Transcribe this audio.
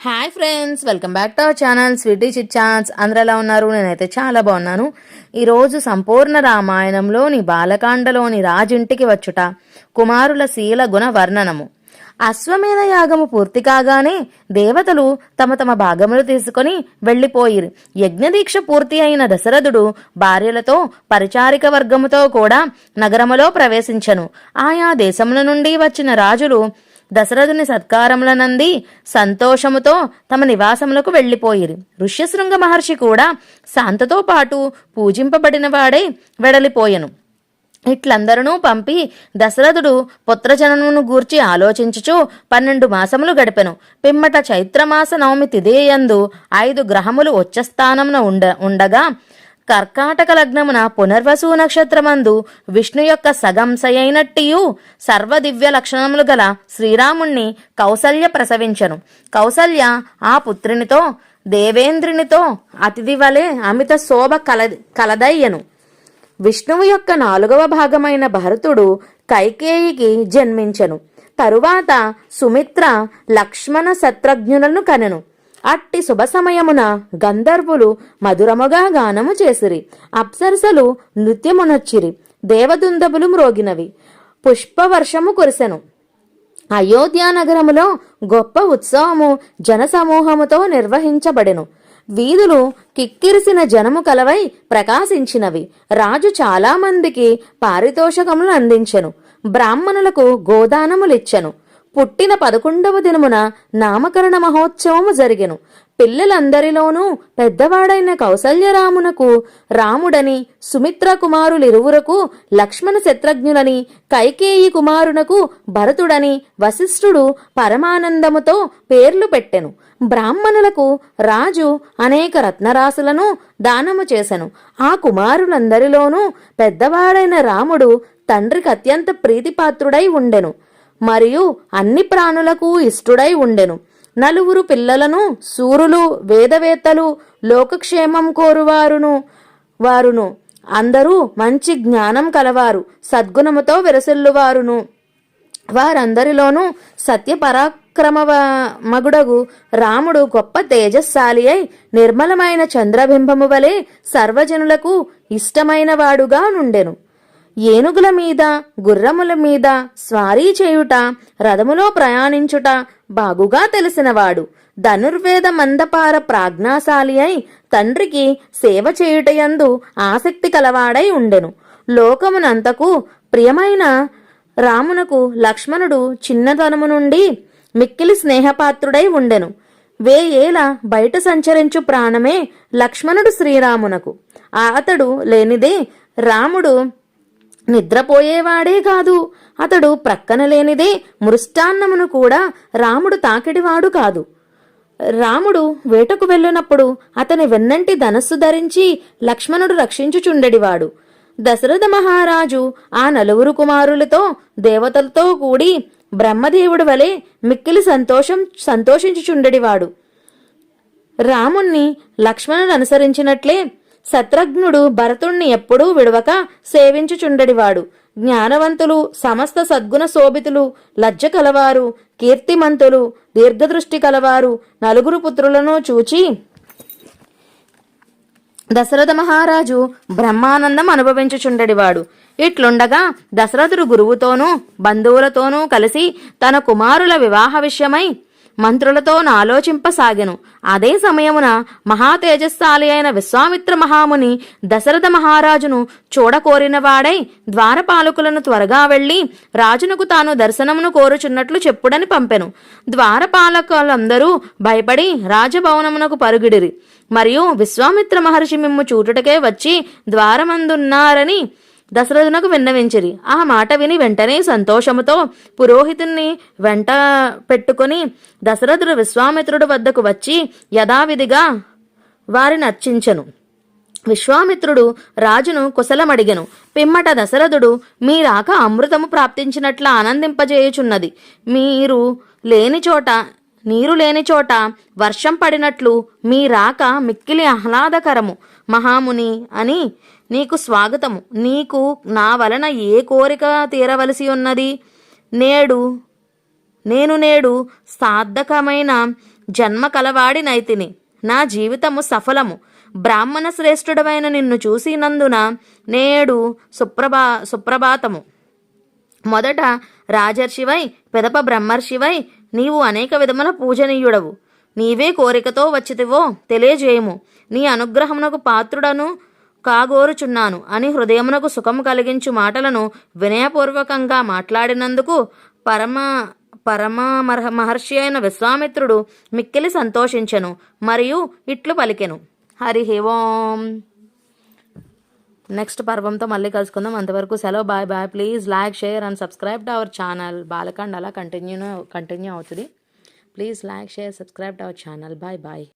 Hi friends welcome back to our channel sweety chit chance అందరూ ఎలా ఉన్నారు? నేనైతే చాలా బాగున్నాను. ఈరోజు సంపూర్ణ రామాయణంలోని బాలకాండలోని రాజింటికి వచ్చుట కుమారుల శీల గుణ వర్ణనము. అశ్వమేధ యాగము పూర్తి కాగానే దేవతలు తమ తమ భాగములు తీసుకొని వెళ్ళిపోయిరు. యజ్ఞదీక్ష పూర్తి అయిన దశరథుడు భార్యలతో పరిచారిక వర్గముతో కూడా నగరములో ప్రవేశించను. ఆయా దేశముల నుండి వచ్చిన రాజులు దశరథుని సత్కారములనంది సంతోషముతో తమ నివాసములకు వెళ్ళిపోయిరి ఋష్యశృంగ మహర్షి కూడా శాంతతో పాటు పూజింపబడిన వాడై వెడలిపోయెను. ఇట్లందరూ పంపి దశరథుడు పుత్రజనమును గూర్చి ఆలోచించుచు పన్నెండు మాసములు గడిపెను. పిమ్మట చైత్రమాస నవమి తిదేయందు ఐదు గ్రహములు ఉచ్చస్థానమున ఉండ ఉండగా కర్కాటక లగ్నమున పునర్వసు నక్షత్రమందు విష్ణు యొక్క సగంశయైనట్టియు సర్వదివ్య లక్షణములు గల శ్రీరాముణ్ణి కౌసల్య ప్రసవించను. కౌసల్య ఆ పుత్రునితో దేవేంద్రునితో అతిథి వలె అమిత శోభ కల కలదయ్యను. విష్ణువు యొక్క నాలుగవ భాగమైన భరతుడు కైకేయికి జన్మించెను. తరువాత సుమిత్ర లక్ష్మణ శత్రుఘ్నులను కనెను. అట్టి శుభ సమయమున గంధర్వులు మధురముగా గానము చేసిరి. అప్సరసలు నృత్యమునొచ్చిరి. దేవదుందబులు మ్రోగినవి. పుష్పవర్షము కురిసెను. అయోధ్యానగరములో గొప్ప ఉత్సవము జనసమూహముతో నిర్వహించబడెను. వీధులు కిక్కిరిసిన జనము కలవై ప్రకాశించినవి. రాజు చాలామందికి పారితోషకములు అందించెను. బ్రాహ్మణులకు గోదానములిచ్చెను. పుట్టిన పదకొండవ దినమున నామకరణ మహోత్సవము జరిగెను. పిల్లలందరిలోనూ పెద్దవాడైన కౌసల్యరామునకు రాముడని సుమిత్ర కుమారులిరువురకు లక్ష్మణ శత్రుఘ్నులని కైకేయి కుమారునకు భరతుడని వశిష్ఠుడు పరమానందముతో పేర్లు పెట్టెను. బ్రాహ్మణులకు రాజు అనేక రత్నరాశులను దానము చేసెను. ఆ కుమారులందరిలోనూ పెద్దవాడైన రాముడు తండ్రికి అత్యంత ప్రీతిపాత్రుడై ఉండెను. మరియు అన్ని ప్రాణులకు ఇష్టుడై ఉండెను. నలుగురు పిల్లలను సూరులు వేదవేత్తలు లోకక్షేమం కోరువారును వారును. అందరూ మంచి జ్ఞానం కలవారు సద్గుణముతో విరసిల్లువారును. వారందరిలోనూ సత్యపరాక్రమ మగుడగు రాముడు గొప్ప తేజస్శాలి అయి నిర్మలమైన చంద్రబింబము వలె సర్వజనులకు ఇష్టమైనవాడుగా నుండెను. ఏనుగుల మీద గుర్రముల మీద స్వారీ చేయుట రథములో ప్రయాణించుట బాగుగా తెలిసినవాడు. ధనుర్వేద మందపార ప్రాజ్ఞాశాలి అయి తండ్రికి సేవ చేయుటయందు ఆసక్తి కలవాడై ఉండెను. లోకమునంతకు ప్రియమైన రామునకు లక్ష్మణుడు చిన్నతనము నుండి మిక్కిలి స్నేహపాత్రుడై ఉండెను. వేయేల బయట సంచరించు ప్రాణమే లక్ష్మణుడు శ్రీరామునకు. అతడు లేనిదే రాముడు నిద్రపోయేవాడే కాదు. అతడు ప్రక్కన లేనిదే మృష్టాన్నమును కూడా రాముడు తాకిడివాడు కాదు. రాముడు వేటకు వెళ్ళినప్పుడు అతని వెన్నంటి ధనస్సు ధరించి లక్ష్మణుడు రక్షించుచుండెడివాడు. దశరథ మహారాజు ఆ నలుగురు కుమారులతో దేవతలతో కూడి బ్రహ్మదేవుడి వలె మిక్కిలి సంతోషం సంతోషించుచుండెడివాడు. రాముణ్ణి లక్ష్మణుడు అనుసరించినట్లే శత్రఘ్నుడు భరతుణ్ణి ఎప్పుడూ విడవక సేవించుచుండడివాడు. జ్ఞానవంతులు సమస్త సద్గుణ శోభితులు లజ్జ కలవారు కీర్తిమంతులు దీర్ఘదృష్టి కలవారు నలుగురు పుత్రులను చూచి దశరథ మహారాజు బ్రహ్మానందం అనుభవించుచుండడివాడు. ఇట్లుండగా దశరథుడు గురువుతోనూ బంధువులతోనూ కలిసి తన కుమారుల వివాహ విషయమై మంత్రులతో ఆలోచింపసాగెను. అదే సమయమున మహాతేజస్శాలి అయిన విశ్వామిత్ర మహాముని దశరథ మహారాజును చూడకోరినవాడై ద్వారపాలకులను త్వరగా వెళ్ళి రాజునకు తాను దర్శనమును కోరుచున్నట్లు చెప్పుడని పంపెను. ద్వారపాలకులందరూ భయపడి రాజభవనమునకు పరుగిడిరి. మరియు విశ్వామిత్ర మహర్షి మిమ్ము చూటుటకే వచ్చి ద్వారమందున్నారని దశరథునకు విన్నవించిరి. ఆ మాట విని వెంటనే సంతోషముతో పురోహితుణ్ణి వెంట పెట్టుకుని దశరథుడు విశ్వామిత్రుడు వద్దకు వచ్చి యథావిధిగా వారిని అర్చించను. విశ్వామిత్రుడు రాజును కుశలమడిగను. పిమ్మట దశరథుడు మీ రాక అమృతము ప్రాప్తించినట్లు ఆనందింపజేయుచున్నది. మీరు లేని చోట నీరు లేని చోట వర్షం పడినట్లు మీ రాక మిక్కిలి ఆహ్లాదకరము. మహాముని అని నీకు స్వాగతము. నీకు నా వలన ఏ కోరిక తీరవలసి ఉన్నది? నేడు నేను నేడు సార్థకమైన జన్మ కలవాడి నైతిని నా జీవితము సఫలము. బ్రాహ్మణ శ్రేష్ఠుడమైన నిన్ను చూసినందున నేడు సుప్రభా సుప్రభాతము. మొదట రాజర్షివై పెదప బ్రహ్మర్షివై నీవు అనేక విధముల పూజనీయుడవు. నీవే కోరికతో వచ్చితివో తెలియజేయము. నీ అనుగ్రహమునకు పాత్రుడను కాగోరుచున్నాను అని హృదయమునకు సుఖము కలిగించు మాటలను వినయపూర్వకంగా మాట్లాడినందుకు పరమ పరమ మహర్షి అయిన విశ్వామిత్రుడు మిక్కిలి సంతోషించెను మరియు ఇట్లు పలికెను. హరి ఓం. నెక్స్ట్ పర్వంతో మళ్ళీ కలుసుకుందాం. అంతవరకు సెలవు. Bye bye please like share and subscribe to our channel Balakand అలా కంటిన్యూ కంటిన్యూ అవుతుంది. Please like share subscribe to our channel bye bye